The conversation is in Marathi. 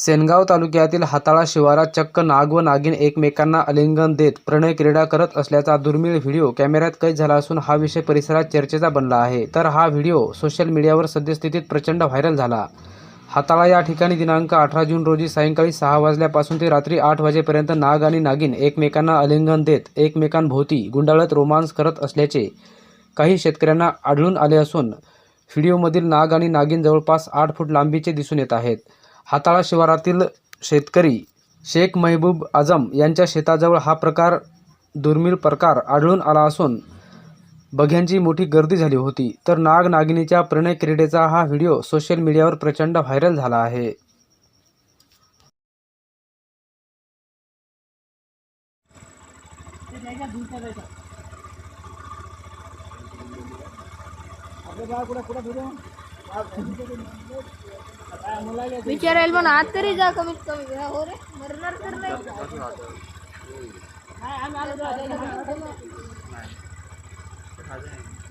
सेनगाव तालुक्यातील हाताळा शिवारात चक्क नाग व नागिन एकमेकांना आलिंगन देत प्रणय क्रीडा करत असल्याचा दुर्मिळ व्हिडिओ कॅमेऱ्यात कैद झाला असून हा विषय परिसरात चर्चेचा बनला आहे. तर हा व्हिडिओ सोशल मीडियावर सद्यस्थितीत प्रचंड व्हायरल झाला. हाताळा या ठिकाणी दिनांक अठरा जून रोजी सायंकाळी सहा वाजल्यापासून ते रात्री आठ वाजेपर्यंत नाग आणि नागिन एकमेकांना आलिंगन देत एकमेकांभोवती गुंडाळत रोमांस करत असल्याचे काही शेतकऱ्यांना आढळून आले असून व्हिडिओमधील नाग आणि नागिन जवळपास आठ फूट लांबीचे दिसून येत आहेत. हाताळा शिवारातील शेतकरी शेख महबूब आझम यांच्या शेताजवळ हा प्रकार दुर्मिळ प्रकार आढळून आला असून बघ्यांची मोठी गर्दी झाली होती. तर नाग नागिनीच्या प्रणय क्रीडेचा हा व्हिडिओ सोशल मीडियावर प्रचंड व्हायरल झाला आहे. विचारायला पण आत तरी जा कमीत कमी. हो रे. मरणार तर नाही.